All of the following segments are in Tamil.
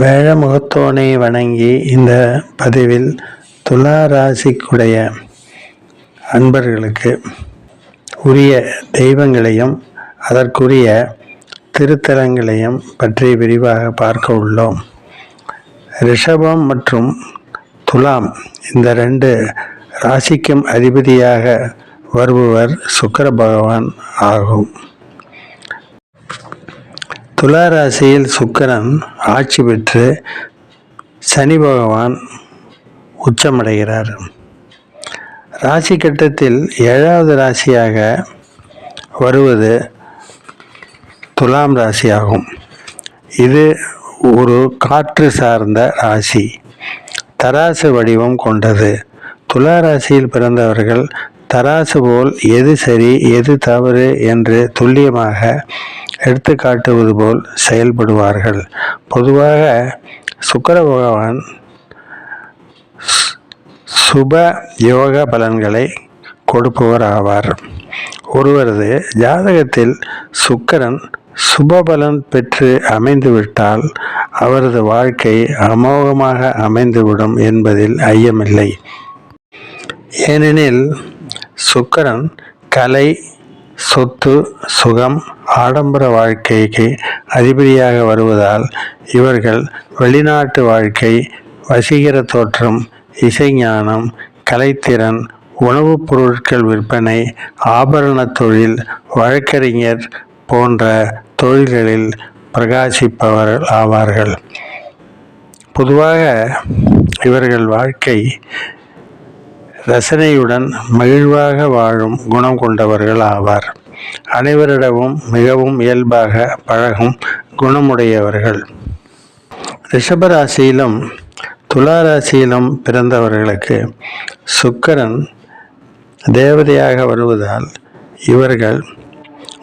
வேழமுகத்தோனை வணங்கி இந்த பதிவில் துலா ராசிக்குடைய அன்பர்களுக்கு உரிய தெய்வங்களையும் அதற்குரிய திருத்தலங்களையும் பற்றி விரிவாக பார்க்க உள்ளோம். ரிஷபம் மற்றும் துலாம் இந்த ரெண்டு ராசிக்கும் அதிபதியாக வருபவர் சுக்கர பகவான் ஆகும். துலா ராசியில் ஆட்சி பெற்று சனி பகவான் உச்சமடைகிறார். ராசி கட்டத்தில் ஏழாவது ராசியாக வருவது துலாம் ராசியாகும். இது ஒரு காற்று சார்ந்த ராசி. தராசு வடிவம் கொண்டது. துலா ராசியில் பிறந்தவர்கள் தராசு போல் எது சரி எது தவறு என்று துல்லியமாக எடுத்து காட்டுவது போல் செயல்படுவார்கள். பொதுவாக சுக்கர பகவான் சுப யோக பலன்களை கொடுப்பவர் ஆவார் ஒருவரது ஜாதகத்தில் சுக்கிரன் சுபபலன் பெற்று அமைந்துவிட்டால் அவரது வாழ்க்கை அமோகமாக அமைந்துவிடும் என்பதில் ஐயமில்லை. ஏனெனில் சுக்கிரன் கலை சொத்து சுகம் ஆடம்பர வாழ்க்கைக்கு அதிபதியாக வருவதால் இவர்கள் வெளிநாட்டு வாழ்க்கை வசீகர தோற்றம் இசைஞானம் கலைத்திறன் உணவுப் பொருட்கள் விற்பனை ஆபரண தொழில் வழக்கறிஞர் போன்ற தொழில்களில் பிரகாசிப்பவர்கள் ஆவார்கள். பொதுவாக இவர்கள் வாழ்க்கை ரசனையுடன் மகிழ்வாக வாழும் குணம் கொண்டவர்கள் ஆவார். அனைவரிடமும் மிகவும் இயல்பாக பழகும் குணமுடையவர்கள். ரிஷபராசியிலும் துலா ராசியிலும் பிறந்தவர்களுக்கு சுக்கரன் தேவதையாக வருவதால் இவர்கள்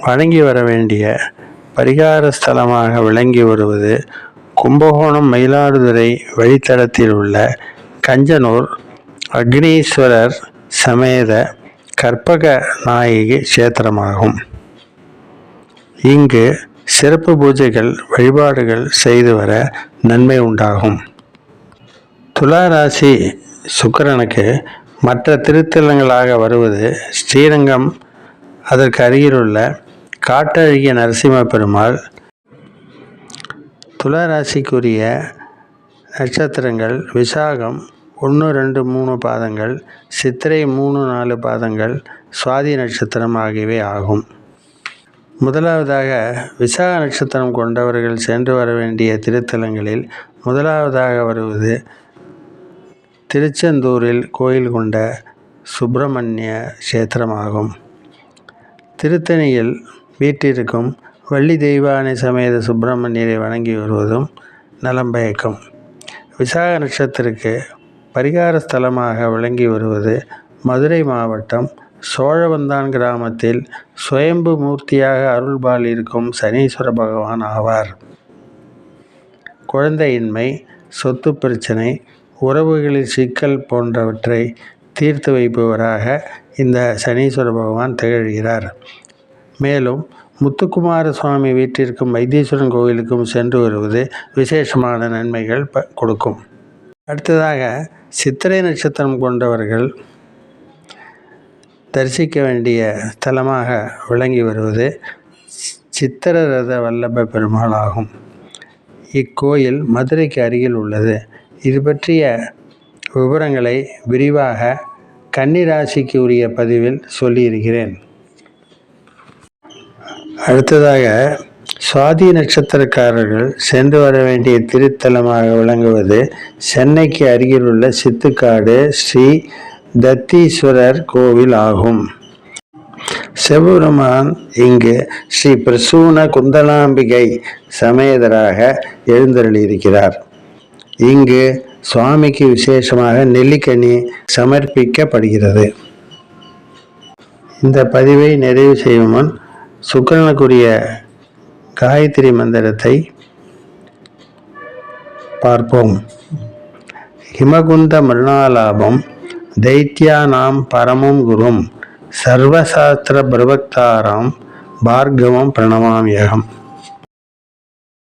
வணங்கி வர வேண்டிய பரிகார ஸ்தலமாக விளங்கி வருவது கும்பகோணம் மயிலாடுதுறை வழித்தடத்தில் உள்ள கஞ்சனூர் அக்னீஸ்வரர் சமேத கற்பக நாயகி கஷேத்திரமாகும் இங்கு சிறப்பு பூஜைகள் வழிபாடுகள் செய்து வர நன்மை உண்டாகும். துலா ராசி மற்ற திருத்தலங்களாக வருவது ஸ்ரீரங்கம். அதற்கு அருகிலுள்ள காட்டழகிய நரசிம்ம பெருமாள். துலா ராசிக்குரிய நட்சத்திரங்கள் விசாகம் ஒன்று ரெண்டு மூணு பாதங்கள் சித்திரை மூணு நாலு பாதங்கள் சுவாதி நட்சத்திரம் ஆகியவை ஆகும். முதலாவதாக விசாக நட்சத்திரம் கொண்டவர்கள் சென்று வர வேண்டிய திருத்தலங்களில் முதலாவதாக வருவது திருச்செந்தூரில் கோயில் கொண்ட சுப்பிரமணிய கஷேத்திரமாகும். திருத்தணியில் வீட்டிற்கும் வள்ளி தெய்வானை சமேத சுப்பிரமணியரை வணங்கி வருவதும் நலம் பயக்கும். விசாக நட்சத்திரக்கு பரிகார ஸ்தலமாக விளங்கி வருவது மதுரை மாவட்டம் சோழவந்தான் கிராமத்தில் சுயம்பு மூர்த்தியாக அருள்பால் இருக்கும் சனீஸ்வர பகவான் ஆவார். குழந்தையின்மை சொத்து பிரச்சனை உறவுகளில் சிக்கல் போன்றவற்றை தீர்த்து வைப்பவராக இந்த சனீஸ்வர பகவான் திகழ்கிறார். மேலும் முத்துக்குமார சுவாமி வீட்டிற்கும் வைத்தீஸ்வரன் கோவிலுக்கும் சென்று வருவது விசேஷமான நன்மைகள் ப கொடுக்கும். அடுத்ததாக சித்திரை நட்சத்திரம் கொண்டவர்கள் தரிசிக்க வேண்டிய ஸ்தலமாக விளங்கி வருவது சித்திரரத வல்லப பெருமாள் ஆகும். இக்கோயில் மதுரைக்கு அருகில் உள்ளது. இது பற்றிய விவரங்களை விரிவாக கன்னிராசிக்கு உரிய பதிவில் சொல்லியிருக்கிறேன். அடுத்ததாக சுவாதி நட்சத்திரக்காரர்கள் சென்று வர வேண்டிய திருத்தலமாக விளங்குவது சென்னைக்கு அருகிலுள்ள சித்துக்காடு ஸ்ரீ தத்தீஸ்வரர் கோவில் ஆகும். சிவபெருமான் இங்கு ஸ்ரீ பிரசூன குந்தலாம்பிகை சமேதராக எழுந்தருளியிருக்கிறார். இங்கு சுவாமிக்கு விசேஷமாக நெல்லிக்கனி சமர்ப்பிக்கப்படுகிறது. இந்த பதிவை நிறைவு செய்யும் முன் சுக்கரனுக்குரிய காயத்ரி மந்திரத்தை பார்ப்போம். ஹிமகுந்த மிருணாலாபம் தைத்யானாம் பரமும் குரும் சர்வசாஸ்திர பிரபக்தாராம் பார்கவம் பிரணமாமியகம்.